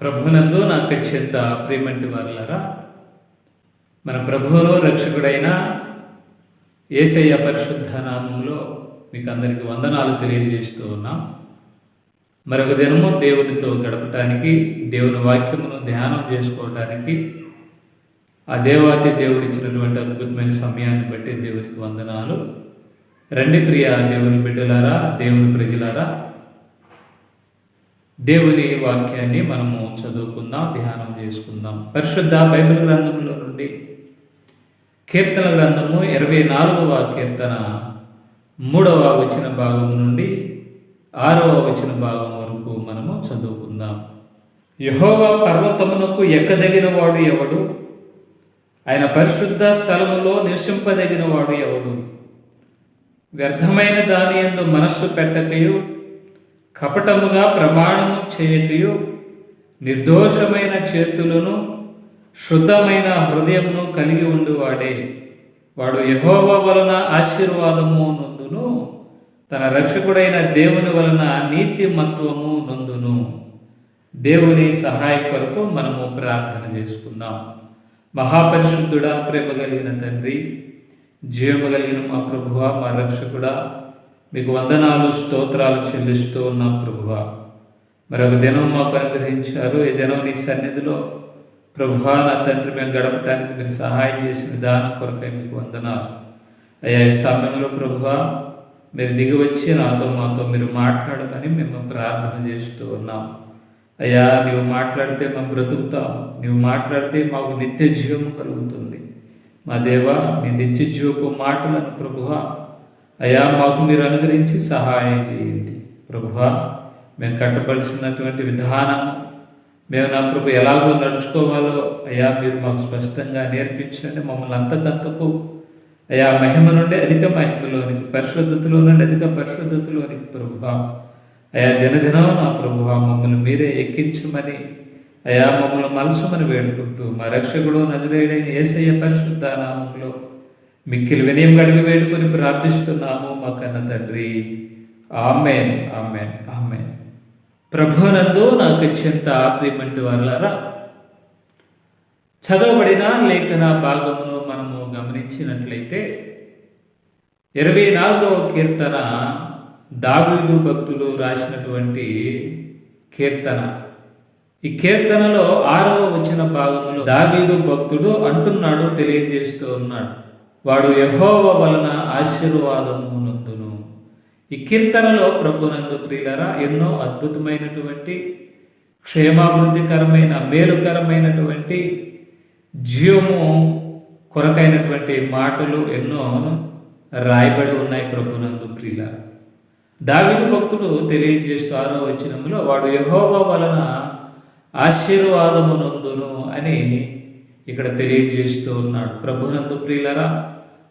ప్రభునందు నాకు చెంత ప్రేమంటి వారులరా మన ప్రభువులో రక్షకుడైన ఏసయ్య పరిశుద్ధ నామంలో మీకు అందరికీ వందనాలు తెలియజేస్తూ ఉన్నాం. మరొక దినము దేవునితో గడపటానికి దేవుని వాక్యమును ధ్యానం చేసుకోవడానికి ఆ దేవాతి దేవుడిచ్చినటువంటి అద్భుతమైన సమయాన్ని బట్టి దేవునికి వందనాలు. రండి ప్రియ దేవుని బిడ్డలారా దేవుని ప్రజలారా. దేవుని వాక్యాన్ని మనము చదువుకుందాం ధ్యానం చేసుకుందాం. పరిశుద్ధ బైబిల్ గ్రంథంలో నుండి కీర్తన గ్రంథము ఇరవై నాలుగవ కీర్తన మూడవ వచ్చిన భాగం నుండి ఆరవ వచ్చిన భాగం వరకు మనము చదువుకుందాం. యహోవ పర్వతమునకు ఎక్కదగిన వాడు ఎవడు? ఆయన పరిశుద్ధ స్థలములో నివసింపదగిన వాడు ఎవడు? వ్యర్థమైన దాని ఎందు మనస్సు పెట్టకయు కపటముగా ప్రమాణము చేయకయు నిర్దోషమైన చేతులను శుద్ధమైన హృదయమును కలిగి ఉండువాడే. వాడు యహోవ వలన ఆశీర్వాదము నందును తన రక్షకుడైన దేవుని వలన నీతి మత్వము నందును. దేవుని సహాయ కొరకు మనము ప్రార్థన చేసుకుందాం. మహాపరిశుద్ధుడా ప్రేమ కలిగిన తండ్రి జీవము కలిగిన మా ప్రభువ మా రక్షకుడా మీకు వందనాలు స్తోత్రాలు చెల్లిస్తూ ఉన్నాం ప్రభువ. మరొక దినం మాకు అనుగ్రహించారు. ఈ దినం నీ సన్నిధిలో ప్రభువ నా తండ్రి మేము గడపడానికి మీరు సహాయం చేసిన విధానం కొరకై మీకు వందనాలు. అయ్యా ఈ సమయంలో ప్రభువ మీరు దిగి వచ్చి నాతో మాతో మీరు మాట్లాడమని మేము ప్రార్థన చేస్తూ ఉన్నాం. అయ్యా నీవు మాట్లాడితే మేము బ్రతుకుతాం. నీవు మాట్లాడితే మాకు నిత్య జీవం కలుగుతుంది. మా దేవా నీ నిత్య జీవపు మాటలను ప్రభుహ అయ్యా మాకు మీరు అనుగ్రహించి సహాయం చేయండి. ప్రభుహ మేము కట్టపరిచినటువంటి విధానం మేము నా ప్రభు ఎలాగో నడుచుకోవాలో అయ్యా మీరు మాకు స్పష్టంగా నేర్పించండి మమ్మల్ని అంతకంతకు. అయ్యా మహిమ నుండి అధిక మహిమలోనికి పరిశుద్ధతలో నుండి అధిక పరిశుద్ధతలోనికి ప్రభుహ అయా దినదినం నా ప్రభు మమ్మల్ని మీరే ఎక్కించమని అయా మమ్మల్ని మలసమని వేడుకుంటూ మా రక్షకుడు నజరేడైన ఏసయ్య పరిశుద్ధ నామంలో మిక్కిలి వినయం గడిగి వేడుకొని ప్రార్థిస్తున్నాము మా కన్న తండ్రి. Amen amen amen. ప్రభునందు నాకు చెంత ప్రియమంటి వారులారా చదవబడిన లేఖన భాగమును మనము గమనించినట్లయితే ఇరవై నాలుగవ కీర్తన దావీదు భక్తులు రాసినటువంటి కీర్తన. ఈ కీర్తనలో ఆరవ వచ్చిన భాగంలో దావీదు భక్తుడు అంటున్నాడు తెలియజేస్తూ ఉన్నాడు. వాడు యహోవ వలన ఆశీర్వాదము నందును ఈ కీర్తనలో ప్రభునందు ప్రియులరా ఎన్నో అద్భుతమైనటువంటి క్షేమాభివృద్ధికరమైన మేలుకరమైనటువంటి జీవము కొరకైనటువంటి మాటలు ఎన్నో రాయబడి ఉన్నాయి ప్రభునందు ప్రియులరా. దావిదు భక్తుడు తెలియజేస్తూ ఆరో వచ్చినందులో వాడు యహోబా వలన ఆశీర్వాదమునందును అని ఇక్కడ తెలియజేస్తూ ఉన్నాడు. ప్రభునందు ప్రియులరా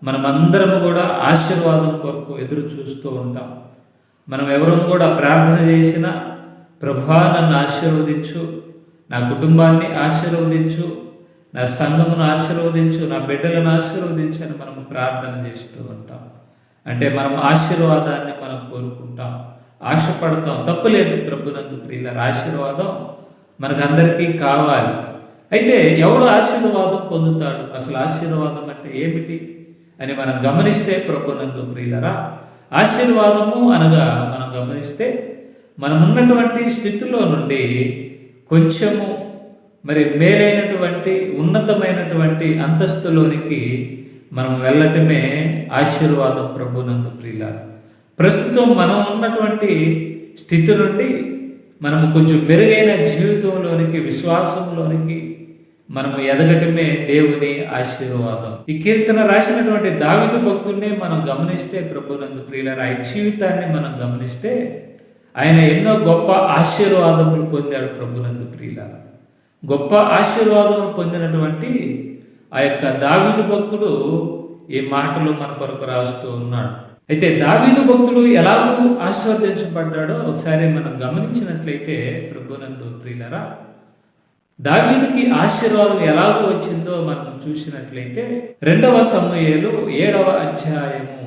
మనమందరం కూడా ఆశీర్వాదం కొరకు ఎదురు చూస్తూ ఉంటాం. మనం ఎవరం కూడా ప్రార్థన చేసిన ప్రభా నన్ను ఆశీర్వదించు నా కుటుంబాన్ని ఆశీర్వదించు నా సంఘమును ఆశీర్వదించు నా బిడ్డలను ఆశీర్వదించు అని మనం ప్రార్థన చేస్తూ ఉంటాం. అంటే మనం ఆశీర్వాదాన్ని మనం కోరుకుంటాం. ఆశపడతాం. తప్పులేదు ప్రభునందు ప్రియుల ఆశీర్వాదం మనకందరికీ కావాలి. అయితే ఎవడు ఆశీర్వాదం పొందుతాడు? అసలు ఆశీర్వాదం అంటే ఏమిటి అని మనం గమనిస్తే ప్రభునందు ప్రియులరా ఆశీర్వాదము అనగా మనం గమనిస్తే మనం ఉన్నటువంటి స్థితిలో నుండి కొంచెము మరి మేలైనటువంటి ఉన్నతమైనటువంటి అంతస్తులోనికి మనం వెళ్ళటమే ఆశీర్వాదం ప్రభునందు ప్రియుల ప్రస్తుతం మనం ఉన్నటువంటి స్థితి నుండి మనము కొంచెం మెరుగైన జీవితంలోనికి విశ్వాసంలోనికి మనము ఎదగటమే దేవుని ఆశీర్వాదం. ఈ కీర్తన రాసినటువంటి దావిత భక్తుడిని మనం గమనిస్తే ప్రభునందు ప్రియులారు ఆయన జీవితాన్ని మనం గమనిస్తే ఆయన ఎన్నో గొప్ప ఆశీర్వాదములు పొందాడు ప్రభునందు ప్రియుల గొప్ప ఆశీర్వాదం పొందినటువంటి ఆ యొక్క దావీదు భక్తుడు ఈ మాటలు మన కొరకు రాస్తూ ఉన్నాడు. అయితే దావీదు భక్తుడు ఎలాగూ ఆశీర్వదించబడ్డాడో ఒకసారి మనం గమనించినట్లయితే ప్రభునందు ప్రియులరా దావీదుకి ఆశీర్వాదం ఎలాగో వచ్చిందో మనం చూసినట్లయితే రెండవ సమూహలు ఏడవ అధ్యాయము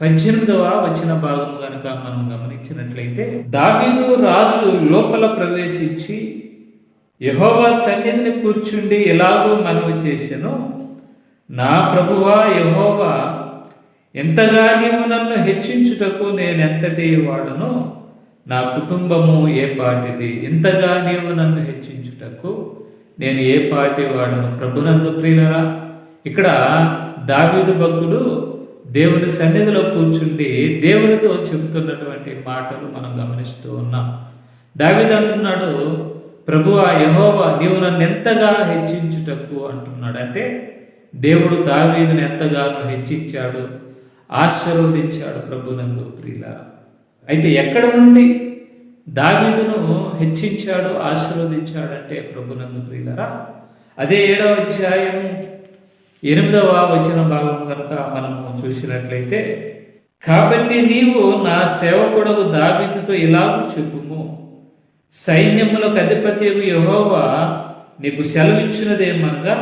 పద్దెనిమిదవ వచ్చిన భాగం కనుక మనం గమనించినట్లయితే దావీదు రాజు లోపల ప్రవేశించి యహోవా సన్నిధిని కూర్చుండి ఎలాగో మనవి చేశాను నా ప్రభువా యహోవా ఎంతగా నీవు నన్ను హెచ్చించుటకు నేను ఎంతటి నా కుటుంబము ఏ పాటిది? ఎంతగా నీవు నన్ను హెచ్చించుటకు నేను ఏ పాటి వాడను? ప్రభునందు ప్రియులరా ఇక్కడ దావీదు భక్తుడు దేవుని సన్నిధిలో కూర్చుండి దేవునితో చెబుతున్నటువంటి మాటలు మనం గమనిస్తూ ఉన్నాం. దావీదు అంటున్నాడు ప్రభు ఆ యహోవా నీవు నన్ను ఎంతగా హెచ్చించుటకు అంటున్నాడు? అంటే దేవుడు దావీదును ఎంతగానో హెచ్చించాడు ఆశీర్వదించాడు ప్రభునందు ప్రియుల అయితే ఎక్కడ నుండి దావీదును హెచ్చించాడు ఆశీర్వదించాడంటే ప్రభునందు ప్రియులరా అదే ఏడవ అధ్యాయము ఎనిమిదవ వచన భాగం కనుక మనము చూసినట్లయితే కాబట్టి నీవు నా సేవకుడకు దావీదుతో ఇలాగూ చెప్పుము. సైన్యములకు అధిపతి యహోవా నీకు సెలవిచ్చినదేమనగా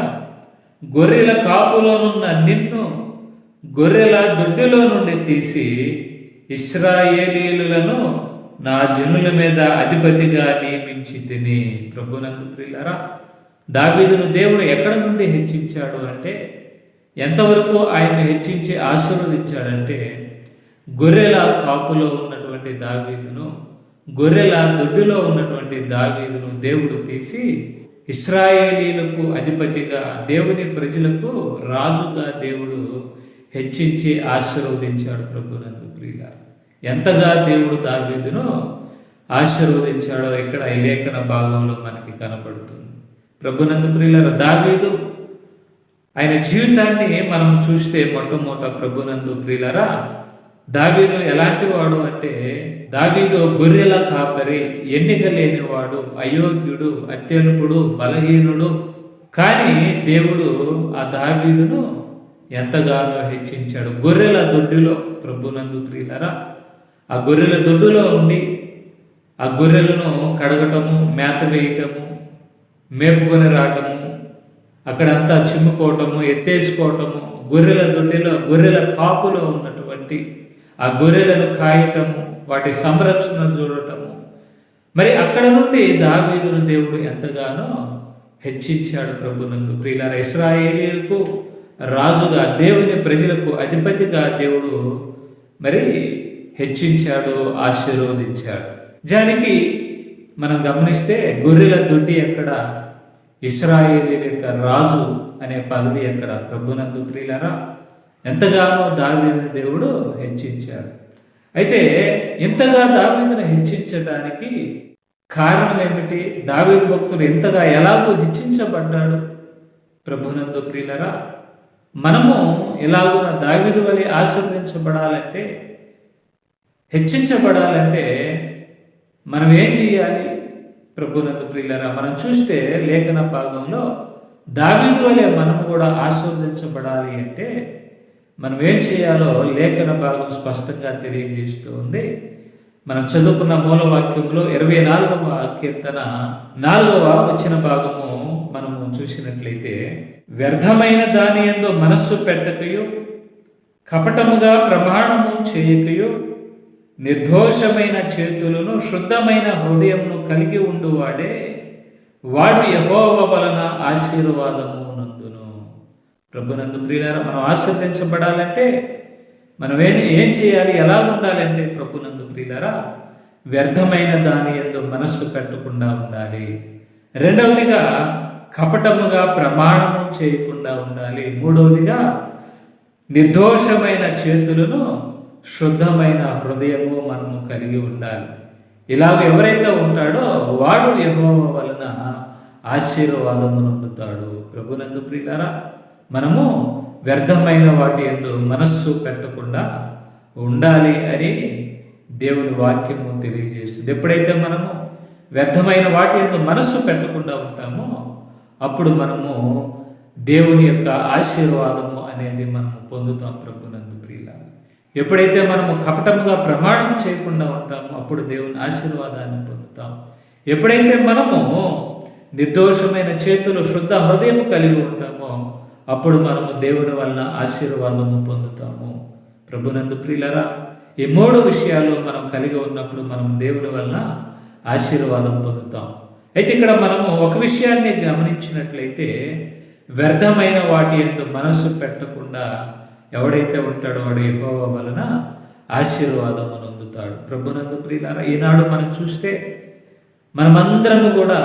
గొర్రెల కాపులోనున్న నిన్ను గొర్రెల దొడ్డిలో నుండి తీసి ఇస్రాయేలీలను నా జనుల మీద అధిపతిగా నియమించి తిని. ప్రభునందు ప్రియులరా దావీదును దేవుడు ఎక్కడ నుండి హెచ్చించాడు అంటే ఎంతవరకు ఆయన్ని హెచ్చించి ఆశీర్వదించాడంటే గొర్రెల కాపులో ఉన్నటువంటి దావీదును గొర్రెల దొడ్డులో ఉన్నటువంటి దావీదును దేవుడు తీసి ఇస్రాయేలీలకు అధిపతిగా దేవుని ప్రజలకు రాజుగా దేవుడు హెచ్చించి ఆశీర్వదించాడు ప్రభునందు ప్రియుల ఎంతగా దేవుడు దావీదును ఆశీర్వదించాడో ఇక్కడ ఈ లేఖన భాగంలో మనకి కనపడుతుంది. ప్రభునందు ప్రియుల దావీదు ఆయన జీవితాన్ని మనం చూస్తే మొట్టమొదట ప్రభునందు ప్రియులరా దావీదు ఎలాంటి వాడు అంటే దావీదు గొర్రెల కాపరి ఎన్నిక లేనివాడు అయోగ్యుడు అత్యల్పుడు బలహీనుడు. కానీ దేవుడు ఆ దావీదును ఎంతగానో హెచ్చించాడు. గొర్రెల దొడ్డులో ప్రభునందు ప్రియులరా ఆ గొర్రెల దొడ్డులో ఉండి ఆ గొర్రెలను కడగటము మేత వేయటము మేపుకొని రావటము అక్కడంతా చిమ్ముకోవటము ఎత్తేసుకోవటము గొర్రెల దొడ్డిలో గొర్రెల కాపులో ఉన్నటువంటి ఆ గొర్రెలను కాయటము వాటి సంరక్షణ చూడటము. మరి అక్కడ నుండి దావీదును దేవుడు ఎంతగానో హెచ్చించాడు ప్రభునందు. ప్రియులారా ఇస్రాయేలీలకు రాజుగా దేవుని ప్రజలకు అధిపతిగా దేవుడు మరి హెచ్చించాడు ఆశీర్వదించాడు. దానికి మనం గమనిస్తే గొర్రెల దొడ్డి ఎక్కడ? ఇస్రాయేలీ యొక్క రాజు అనే పదవి ఎక్కడ? ప్రభునందు ప్రియులరా ఎంతగానో దావీదుని దేవుడు హెచ్చించాడు. అయితే ఇంతగా దావీదును హెచ్చించడానికి కారణం ఏమిటి? దావీదు భక్తుడు ఎంతగా ఎలాగో హెచ్చించబడ్డాడు? ప్రభునందు ప్రియులరా మనము ఎలాగున దావీదు వలె ఆశీర్వదించబడాలంటే హెచ్చించబడాలంటే మనం ఏం చేయాలి ప్రభునందు ప్రియులరా మనం చూస్తే లేఖన భాగంలో దావీదు వలె మనం కూడా ఆస్వాదించబడాలి అంటే మనం ఏం చేయాలో లేఖన భాగం స్పష్టంగా తెలియజేస్తూ ఉంది. మనం చదువుకున్న మూలవాక్యంలో ఇరవై నాలుగవ కీర్తన నాలుగవ వచ్చిన భాగము మనము చూసినట్లయితే వ్యర్థమైన దాని ఎందు మనస్సు పెట్టకయు కపటముగా ప్రమాణము చేయకయు నిర్దోషమైన చేతులను శుద్ధమైన హృదయమును కలిగి ఉండువాడే. వాడు యహోవ వలన ఆశీర్వాదము ప్రభునందు ప్రియులారా మనం ఆశీర్వదించబడాలంటే మనం ఏం ఏం చేయాలి? ఎలా ఉండాలంటే ప్రభునందు ప్రియులారా వ్యర్థమైన దాని ఎందు మనస్సు పెట్టకుండా ఉండాలి. రెండవదిగా కపటముగా ప్రమాణము చేయకుండా ఉండాలి. మూడవదిగా నిర్దోషమైన చేతులను శుద్ధమైన హృదయము మనము కలిగి ఉండాలి. ఇలాగ ఎవరైతే ఉంటాడో వాడు యహోవ వలన ఆశీర్వాదము నొందుతాడు ప్రభునందు ప్రియులారా మనము వ్యర్థమైన వాటి ఎందు మనస్సు పెట్టకుండా ఉండాలి అని దేవుని వాక్యము తెలియజేస్తుంది. ఎప్పుడైతే మనము వ్యర్థమైన వాటి ఎందు మనస్సు పెట్టకుండా ఉంటామో అప్పుడు మనము దేవుని యొక్క ఆశీర్వాదము అనేది మనము పొందుతాం ప్రభునందు ప్రియుల. ఎప్పుడైతే మనము కపటముగా ప్రమాణం చేయకుండా ఉంటామో అప్పుడు దేవుని ఆశీర్వాదాన్ని పొందుతాం. ఎప్పుడైతే మనము నిర్దోషమైన చేతులు శుద్ధ హృదయం కలిగి ఉంటామో అప్పుడు మనము దేవుని వలన ఆశీర్వాదము పొందుతాము. ప్రభునందు ప్రియులరా ఈ మూడు విషయాలు మనం కలిగి ఉన్నప్పుడు మనం దేవుని వలన ఆశీర్వాదం పొందుతాం. అయితే ఇక్కడ మనము ఒక విషయాన్ని గమనించినట్లయితే వ్యర్థమైన వాటి ఎందు మనస్సు పెట్టకుండా ఎవడైతే ఉంటాడో వాడు యెహోవ వలన ఆశీర్వాదం పొందుతాడు. ప్రభునందు ప్రియులారా ఈనాడు మనం చూస్తే మనమందరము కూడా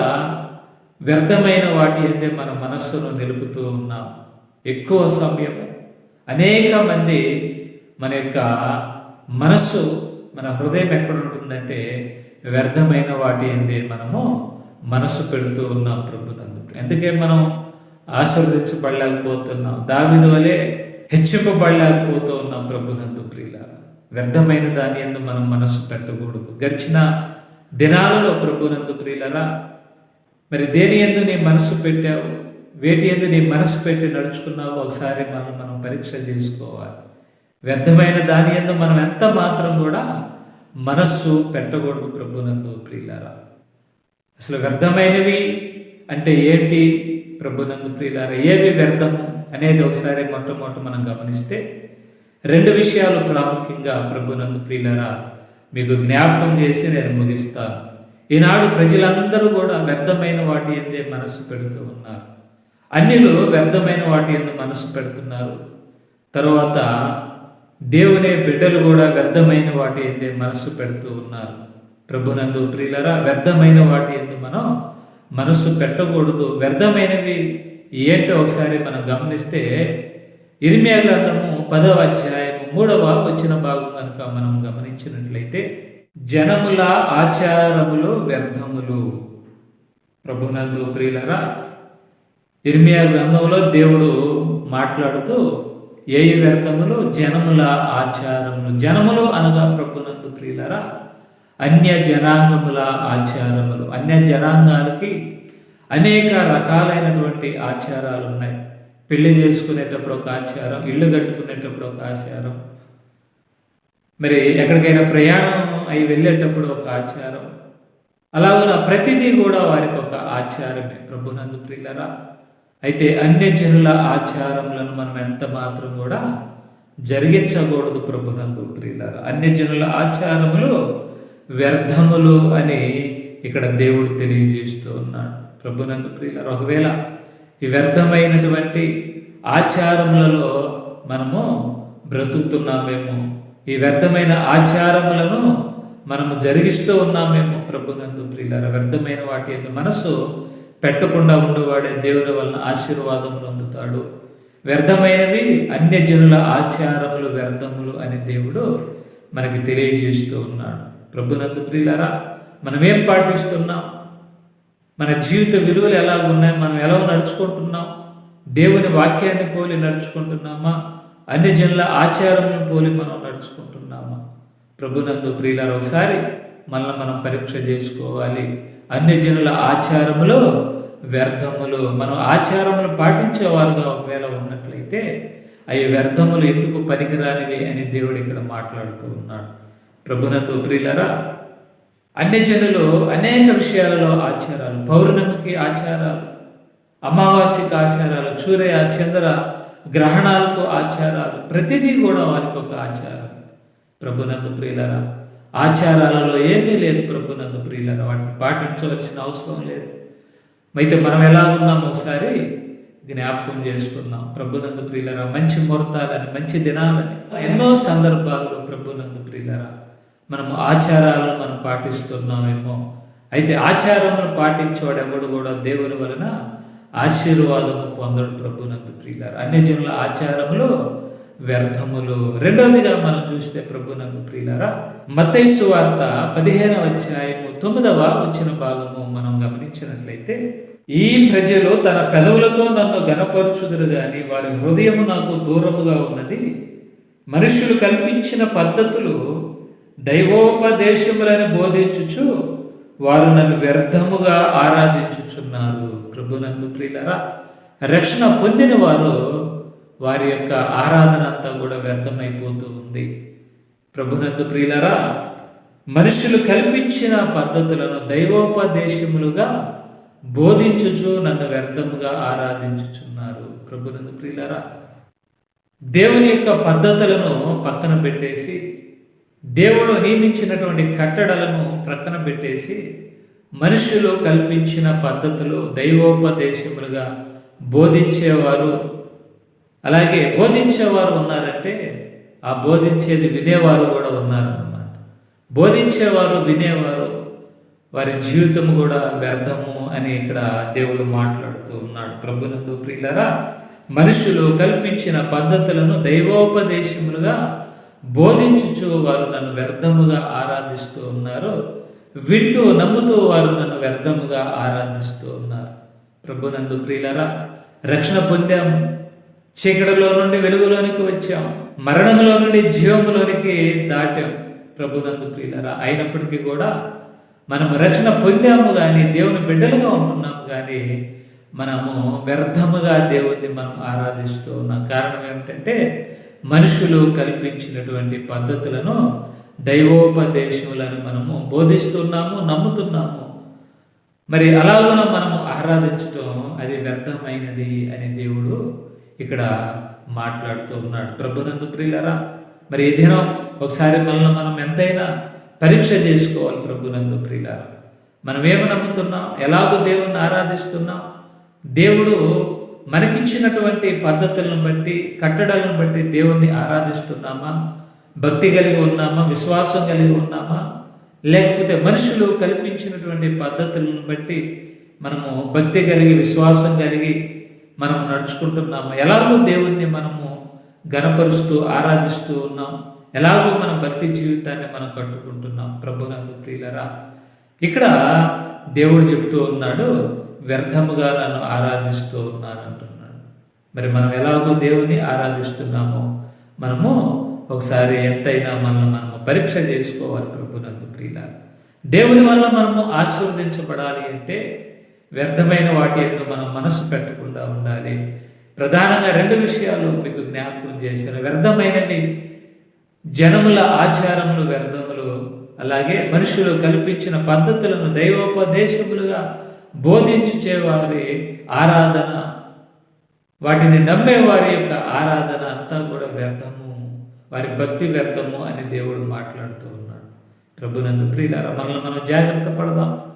వ్యర్థమైన వాటి అయితే మన మనస్సును నిలుపుతూ ఉన్నాం. ఎక్కువ సమయం అనేక మంది మన యొక్క మనస్సు మన హృదయం ఎక్కడ ఉంటుందంటే వ్యర్థమైన వాటి ఏంది మనము మనసు పెడుతూ ఉన్నాం ప్రభునందు. అందుకే మనం ఆశీర్వదించబడలేకపోతున్నాం? దావిది వలె హెచ్చింపబడలేకపోతూ ఉన్నాం ప్రభునందు ప్రియుల వ్యర్థమైన దాని ఎందు మనం మనసు పెట్టకూడదు. గడిచిన దినాలలో ప్రభునందు ప్రియులరా మరి దేని ఎందు నీ మనసు పెట్టావు? వేటి ఎందు నీ మనసు పెట్టి నడుచుకున్నావో ఒకసారి మనం మనం పరీక్ష చేసుకోవాలి. వ్యర్థమైన దాని ఎందు మనం ఎంత మాత్రం కూడా మనస్సు పెట్టకూడదు ప్రభునందు ప్రియులారా. అసలు వ్యర్థమైనవి అంటే ఏంటి ప్రభునందు ప్రియులారా? ఏవి వ్యర్థము అనేది ఒకసారి మొట్టమొదటి మనం గమనిస్తే రెండు విషయాలు ప్రాముఖ్యంగా ప్రభునందు ప్రియులారా మీకు జ్ఞాపకం చేసి నేను ముగిస్తాను. ఈనాడు ప్రజలందరూ కూడా వ్యర్థమైన వాటి ఎందే మనస్సు పెడుతూ ఉన్నారు. అన్నిలు వ్యర్థమైన వాటి ఎందు మనసు పెడుతున్నారు. తరువాత దేవునే బిడ్డలు కూడా వ్యర్థమైన వాటి ఎందే మనసు పెడుతూ ఉన్నారు. ప్రభునందు ప్రియులరా వ్యర్థమైన వాటి ఎందు మనం మనస్సు పెట్టకూడదు. వ్యర్థమైనవి ఏంటో ఒకసారి మనం గమనిస్తే ఇరిమియా గ్రంథము పదవ అధ్యాయము మూడవ వచ్చిన భాగం కనుక మనం గమనించినట్లయితే జనముల ఆచారములు వ్యర్థములు. ప్రభునందు ప్రియులరా ఇర్మియా గ్రంథంలో దేవుడు మాట్లాడుతూ ఏ వ్యర్థములు జనముల ఆచారములు. జనములు అనగా ప్రభునందు ప్రియులరా అన్య జనాంగముల ఆచారములు. అన్య జనాంగాలకి అనేక రకాలైనటువంటి ఆచారాలు ఉన్నాయి. పెళ్ళి చేసుకునేటప్పుడు ఒక ఆచారం ఇల్లు కట్టుకునేటప్పుడు ఒక ఆచారం. మరి ఎక్కడికైనా ప్రయాణం అయి వెళ్ళేటప్పుడు ఒక ఆచారం. అలాగే ప్రతిదీ కూడా వారికి ఒక ఆచారమే. ప్రభునందు ప్రియులరా అయితే అన్య జనుల ఆచారములను మనం ఎంత మాత్రం కూడా జరిగించకూడదు ప్రభునందు ప్రియులారా. అన్య జనుల ఆచారములు వ్యర్థములు అని ఇక్కడ దేవుడు తెలియజేస్తూ ఉన్నాడు. ప్రభునందు ప్రియులారా ఒకవేళ ఈ వ్యర్థమైనటువంటి ఆచారములలో మనము బ్రతుకుతున్నామేమో ఈ వ్యర్థమైన ఆచారములను మనము జరిగిస్తూ ఉన్నామేమో ప్రభునందు ప్రియులారా. వ్యర్థమైన వాటి యొక్క మనసు పెట్టకుండా ఉండేవాడే దేవుని వలన ఆశీర్వాదములు పొందుతాడు. వ్యర్థమైనవి అన్యజనుల ఆచారములు వ్యర్థములు అనే దేవుడు మనకి తెలియజేస్తూ ఉన్నాడు. ప్రభునందు ప్రియులరా మనం ఏం పాటిస్తున్నాం? మన జీవిత విలువలు ఎలాగున్నాయి? మనం ఎలా నడుచుకుంటున్నాం? దేవుని వాక్యాన్ని పోలి నడుచుకుంటున్నామా? అన్ని జనుల ఆచారములను పోలి మనం నడుచుకుంటున్నామా? ప్రభునందు ప్రియులారు ఒకసారి మనల్ని మనం పరీక్ష చేసుకోవాలి. అన్ని జనుల ఆచారములు వ్యర్థములు. మనం ఆచారములు పాటించేవారుగా ఒకవేళ ఉన్నట్లయితే అవి వ్యర్థములు ఎందుకు పనికిరానివి అని దేవుడు ఇక్కడ మాట్లాడుతూ ఉన్నాడు. ప్రభునందు ప్రియులరా అన్ని జనులు అనేక విషయాలలో ఆచారాలు పౌర్ణమికి ఆచారాలు అమావాస్యకు ఆచారాలు సూర్య చంద్ర గ్రహణాలకు ఆచారాలు ప్రతిదీ కూడా వారికి ఒక ఆచారం. ప్రభునందు ప్రియులరా ఆచారాలలో ఏమీ లేదు ప్రభునందు ప్రియులరా వాటిని పాటించవలసిన అవసరం లేదు. అయితే మనం ఎలా ఉన్నాం ఒకసారి? జ్ఞాపకం చేసుకున్నాం ప్రభునందు ప్రియులరా మంచి ముహూర్తాలని మంచి దినాలని ఎన్నో సందర్భాల్లో ప్రభునందు ప్రియులరా మనము ఆచారాలను మనం పాటిస్తున్నామేమో. అయితే ఆచారమును పాటించేవాడు ఎవడు కూడా? దేవుని వలన ఆశీర్వాదము పొందడు ప్రభునందు ప్రియులరా. అన్ని జనుల ఆచారములు వ్యర్థములు. రెండవదిగా మనం చూస్తే ప్రభునందు ప్రియులరా మతైసు వార్త పదిహేనవ అధ్యాయము తొమ్మిదవ వచ్చిన భాగము మనం గమనించినట్లయితే ఈ ప్రజలు తన పెదవులతో నన్ను గనపరుచుదురు గాని వారి హృదయము నాకు దూరముగా ఉన్నది. మనుషులు కల్పించిన పద్ధతులు దైవోపదేశములను బోధించుచు వారు నన్ను వ్యర్థముగా ఆరాధించుచున్నారు. ప్రభునందు ప్రియులరా రక్షణ పొందిన వారు వారి యొక్క ఆరాధన అంతా కూడా వ్యర్థమైపోతూ ఉంది. ప్రభునందు ప్రియులరా మనుషులు కల్పించిన పద్ధతులను దైవోపదేశములుగా బోధించుచు నన్ను వ్యర్థముగా ఆరాధించుచున్నారు. ప్రభునందు ప్రియులరా దేవుని యొక్క పద్ధతులను పక్కన పెట్టేసి దేవుడు నియమించినటువంటి కట్టడలను ప్రక్కన పెట్టేసి మనుషులు కల్పించిన పద్ధతులు దైవోపదేశములుగా బోధించేవారు అలాగే బోధించేవారు ఉన్నారంటే ఆ బోధించేది వినేవారు కూడా ఉన్నారన్నమాట. బోధించేవారు వినేవారు వారి జీవితం కూడా వ్యర్థము అని ఇక్కడ దేవుడు మాట్లాడుతూ ఉన్నాడు. ప్రభునందు ప్రియులరా మనుషులు కల్పించిన పద్ధతులను దైవోపదేశములుగా బోధించుచు వారు నన్ను వ్యర్థముగా ఆరాధిస్తూ ఉన్నారు. వింటూ నమ్ముతూ వారు నన్ను వ్యర్థముగా ఆరాధిస్తూ ఉన్నారు. ప్రభునందు ప్రియులరా రక్షణ పొందాము. చీకటిలో నుండి వెలుగులోనికి వచ్చాం. మరణములో నుండి జీవములోనికి దాటాం. ప్రభునందు ప్రియులరా అయినప్పటికీ కూడా మనము రక్షణ పొందాము కానీ దేవుని బిడ్డలుగా ఉంటున్నాము కానీ మనము వ్యర్థముగా దేవుణ్ణి మనం ఆరాధిస్తూ ఉన్నాం. కారణం ఏమిటంటే మనుషులు కల్పించినటువంటి పద్ధతులను దైవోపదేశములను మనము బోధిస్తున్నాము నమ్ముతున్నాము. మరి అలాగున మనము ఆరాధించటం అది వ్యర్థమైనది అని దేవుడు ఇక్కడ మాట్లాడుతూ ఉన్నాడు. ప్రభునందు ప్రియులరా మరి ఏదైనా దినం ఒకసారి మనల్ని మనం ఎంతైనా పరీక్ష చేసుకోవాలి ప్రభునందు ప్రియులరా. మనం ఏమి నమ్ముతున్నాం? ఎలాగో దేవుణ్ణి ఆరాధిస్తున్నాం? దేవుడు మనకిచ్చినటువంటి పద్ధతులను బట్టి కట్టడాలను బట్టి దేవుణ్ణి ఆరాధిస్తున్నామా? భక్తి కలిగి ఉన్నామా? విశ్వాసం కలిగి ఉన్నామా? లేకపోతే మనుషులు కల్పించినటువంటి పద్ధతులను బట్టి మనము భక్తి కలిగి విశ్వాసం కలిగి మనం నడుచుకుంటున్నాము. ఎలాగో దేవుణ్ణి మనము గనపరుస్తూ ఆరాధిస్తూ ఉన్నాం. ఎలాగో మన భక్తి జీవితాన్ని మనం కట్టుకుంటున్నాం. ప్రభునందు ప్రియులరా ఇక్కడ దేవుడు చెప్తూ ఉన్నాడు వ్యర్థముగా నన్ను ఆరాధిస్తూ ఉన్నాను అంటున్నాడు మరి మనం ఎలాగో దేవుని ఆరాధిస్తున్నామో మనము ఒకసారి ఎంతైనా మనం మనము పరీక్ష చేసుకోవాలి ప్రభునందు ప్రియుల దేవుని వల్ల మనము ఆశీర్వదించబడాలి అంటే వ్యర్థమైన వాటి ఎందు మనం మనసు పెట్టకుండా ఉండాలి. ప్రధానంగా రెండు విషయాలు మీకు జ్ఞాపకం చేశాను. వ్యర్థమైనవి జనముల ఆచారములు వ్యర్థములు అలాగే మనుషులు కల్పించిన పద్ధతులను దైవోపదేశములుగా బోధించుచేవారి ఆరాధన వాటిని నమ్మే వారి యొక్క ఆరాధన అంతా కూడా వ్యర్థము. వారి భక్తి వ్యర్థము అని దేవుడు మాట్లాడుతూ ఉన్నాడు. ప్రభునందు ప్రియులారా మనల్ని మనం జాగ్రత్త పడదాం.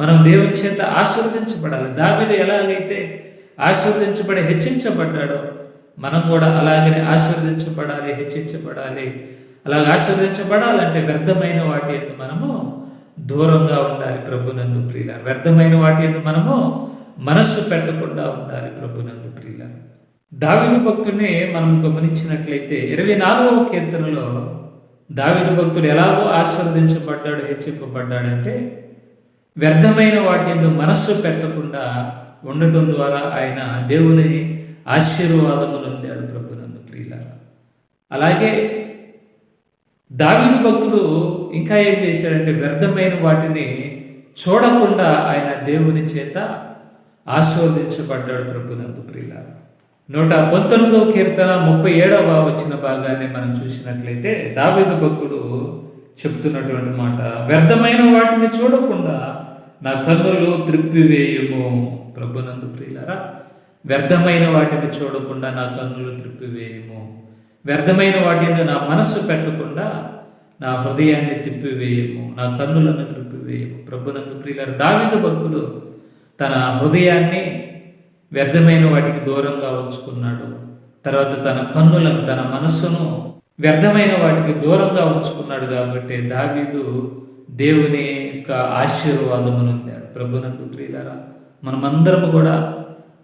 మనం దేవుని చేత ఆశీర్వదించబడాలి. దావిది ఎలాగైతే ఆశీర్వదించబడి హెచ్చించబడ్డాడో మనం కూడా అలాగనే ఆశీర్వదించబడాలి హెచ్చించబడాలి. అలాగ ఆశీర్వదించబడాలంటే వ్యర్థమైన వాటి ఎందు మనము దూరంగా ఉండాలి ప్రభునందు ప్రియుల వ్యర్థమైన వాటి ఎందు మనము మనస్సు పెట్టకుండా ఉండాలి ప్రభునందు ప్రియుల దావిదు భక్తుడిని మనం గమనించినట్లయితే ఇరవై నాలుగవ కీర్తనలో దావిదు భక్తుడు ఎలాగో ఆశీర్వదించబడ్డాడు హెచ్చింపబడ్డాడంటే వ్యర్థమైన వాటి మనస్సు పెట్టకుండా ఉండటం ద్వారా ఆయన దేవుని ఆశీర్వాదములు అందాడు ప్రభునందు ప్రియుల అలాగే దావిదు భక్తుడు ఇంకా ఏం చేశాడంటే వ్యర్థమైన వాటిని చూడకుండా ఆయన దేవుని చేత ఆశీర్వదించబడ్డాడు ప్రభునందు ప్రియుల నూట పంతొమ్మిదవ కీర్తన ముప్పై ఏడవ వచ్చిన భాగాన్ని మనం చూసినట్లయితే దావేదు భక్తుడు చెప్తున్నటువంటి మాట వ్యర్థమైన వాటిని చూడకుండా నా కన్నులు త్రిప్పివేయుము ప్రభునందు ప్రియులరా వ్యర్థమైన వాటిని చూడకుండా నా కన్నులు త్రిప్పివేయము వ్యర్థమైన వాటిని నా మనస్సు పెట్టకుండా నా హృదయాన్ని తిప్పివేయము నా కన్నులను త్రిప్పివేయము ప్రభునందు ప్రియులరు దావిత భక్తుడు తన హృదయాన్ని వ్యర్థమైన వాటికి దూరంగా ఉంచుకున్నాడు. తర్వాత తన కన్నులను తన మనస్సును వ్యర్థమైన వాటికి దూరంగా ఉంచుకున్నాడు. కాబట్టి దావీదు దేవుని యొక్క ఆశీర్వాదమును ప్రభునందు ప్రియులారా మనమందరము కూడా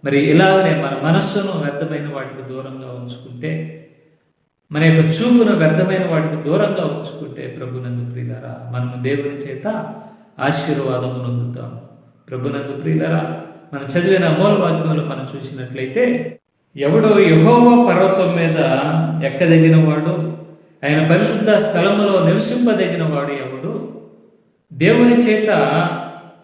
మరి ఇలాగనే మన మనస్సును వ్యర్థమైన వాటికి దూరంగా ఉంచుకుంటే మన యొక్క చూపును వ్యర్థమైన వాటికి దూరంగా ఉంచుకుంటే ప్రభునందు ప్రియులరా మనము దేవుని చేత ఆశీర్వాదము నొందుతాం. ప్రభునందు ప్రియులరా మనం చదివిన మూల వాక్యంలో మనం చూసినట్లయితే ఎవడో యహోవ పర్వతం మీద ఎక్కదగిన వాడు ఆయన పరిశుద్ధ స్థలములో నివసింపదగిన వాడు ఎవడు? దేవుని చేత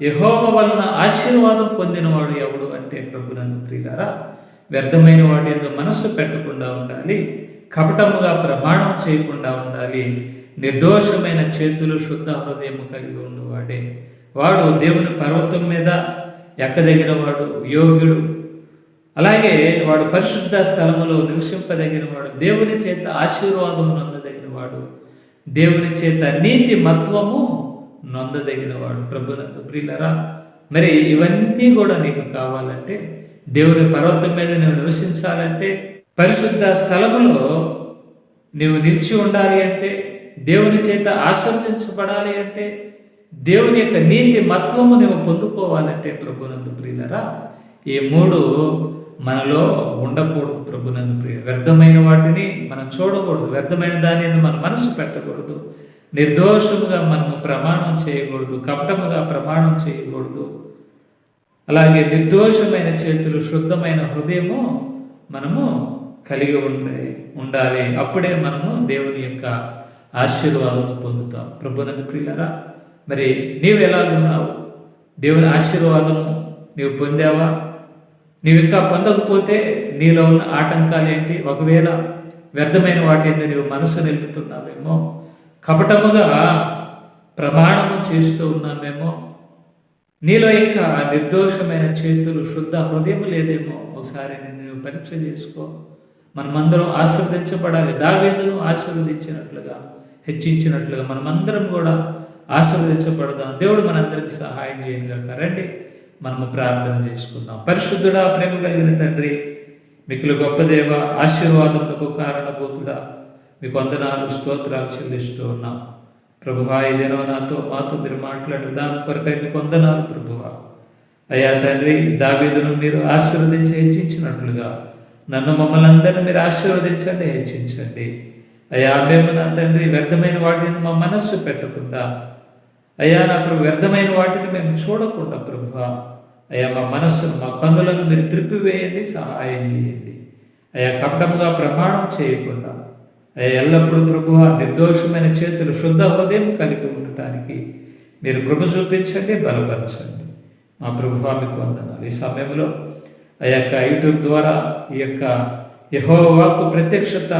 యహోవ వలన ఆశీర్వాదం పొందినవాడు ఎవడు అంటే ప్రభునందు ప్రియులారా వ్యర్థమైన వాటి ఏదో మనస్సు పెట్టకుండా ఉండాలి కపటముగా ప్రమాణం చేయకుండా ఉండాలి నిర్దోషమైన చేతులు శుద్ధ హృదయం కలిగి ఉన్నవాడే. వాడు దేవుని పర్వతం మీద ఎక్కదగిన వాడు యోగ్యుడు. అలాగే వాడు పరిశుద్ధ స్థలములో నివసింపదగిన వాడు దేవుని చేత ఆశీర్వాదము నొందదగిన వాడు దేవుని చేత నీతి మత్వము నొందదగిన వాడు ప్రభునందు ప్రియులరా మరి ఇవన్నీ కూడా నీకు కావాలంటే దేవుని పర్వతం మీద నువ్వు నివసించాలంటే పరిశుద్ధ స్థలములో నువ్వు నిలిచి ఉండాలి అంటే దేవుని చేత ఆశ్రదించబడాలి అంటే దేవుని యొక్క నీతి మత్వము నువ్వు పొందుకోవాలంటే ప్రభునందు ప్రియులరా ఈ మూడు మనలో ఉండకూడదు ప్రభునందు ప్రియ వ్యర్థమైన వాటిని మనం చూడకూడదు. వ్యర్థమైన దానిని మన మనసు పెట్టకూడదు. నిర్దోషముగా మనము ప్రమాణం చేయకూడదు కపటముగా ప్రమాణం చేయకూడదు. అలాగే నిర్దోషమైన చేతులు శుద్ధమైన హృదయము మనము కలిగి ఉండే ఉండాలి. అప్పుడే మనము దేవుని యొక్క ఆశీర్వాదము పొందుతాం. ప్రభునందు ప్రియులరా మరి నీవు ఎలాగున్నావు? దేవుని ఆశీర్వాదము నీవు పొందావా? నీవు ఇంకా పొందకపోతే నీలో ఉన్న ఆటంకాలు ఏంటి? ఒకవేళ వ్యర్థమైన వాటి నీవు మనసు నిలుపుతున్నావేమో కపటముగా ప్రమాణము చేస్తూ ఉన్నామేమో. నీలో ఇంకా నిర్దోషమైన చేతులు శుద్ధ హృదయం లేదేమో. ఒకసారి నేను పరీక్ష చేసుకో. మనమందరం ఆశీర్వదించబడాలి. దావేదును ఆశీర్వదించినట్లుగా హెచ్చించినట్లుగా మనమందరం కూడా ఆశీర్వదించబడదాం. దేవుడు మనందరికి సహాయం చేయనుగా రండి మనము ప్రార్థన చేసుకుందాం. పరిశుద్ధుడా ప్రేమ కలిగిన తండ్రి మిక్కులు గొప్ప దేవ ఆశీర్వాదములకు కారణభూతుడా మీకు వందనాలు స్తోత్రాలు చెల్లిస్తూ ఉన్నాం. ప్రభువా ఈ దినం నాతో మాతో మీరు మాట్లాడిన దాని కొరకై మీకు వందనాలు ప్రభువా అయ్యా తండ్రి దావీదును మీరు ఆశీర్వదించి హెచ్చించినట్లుగా నన్ను మమ్మల్ని అందరినీ మీరు ఆశీర్వదించండి హెచ్చించండి. అయ్యా మేము నా తండ్రి వ్యర్థమైన వాటిని మా మనస్సు పెట్టకుండా అయ్యా నా ప్రభు వ్యర్థమైన వాటిని మేము చూడకుండా ప్రభువా అయ్యా మా మనస్సును మా కన్నులను మీరు త్రిప్పివేయండి సహాయం చేయండి. అయ్యా కపటముగా ప్రమాణం చేయకుండా ఎల్లప్పుడూ ప్రభు నిర్దోషమైన చేతులు శుద్ధ హృదయం కలిగి ఉండటానికి మీరు కృప చూపించండి బలపరచండి. మా ప్రభు మీకు వందనాలు. ఈ సమయంలో ఆ యొక్క యూట్యూబ్ ద్వారా ఈ యొక్క యహో వాక్కు ప్రత్యక్షత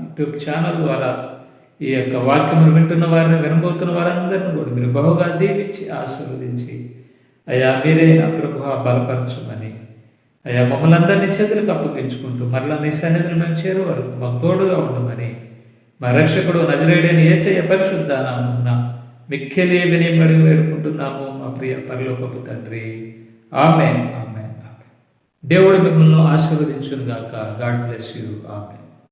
యూట్యూబ్ ఛానల్ ద్వారా ఈ యొక్క వాక్యమును వింటున్న వారిని వినబోతున్న వారందరిని కూడా మీరు బహుగా దీవించి ఆశీర్వదించి అయ్యా మీరే నా ప్రభు బలపరచమని అయ్యా మమ్మల్ని అందరినీ చేతులకు అప్పగించుకుంటూ మరలా నీ సన్నిధిని మేము చేరే వరకు మాకు తోడుగా ఉండమని మా రక్షకుడు నజరేడని ఏసయ్య పరిశుద్ధ నామున్న మిక్కెలి వినియమడి వేడుకుంటున్నాము మా ప్రియ పరలోకపు తండ్రి. ఆమె ఆమె ఆమె దేవుడు మిమ్మల్ని ఆశీర్వదించును గాక గాడ్ బ్లెస్ యూ. ఆమె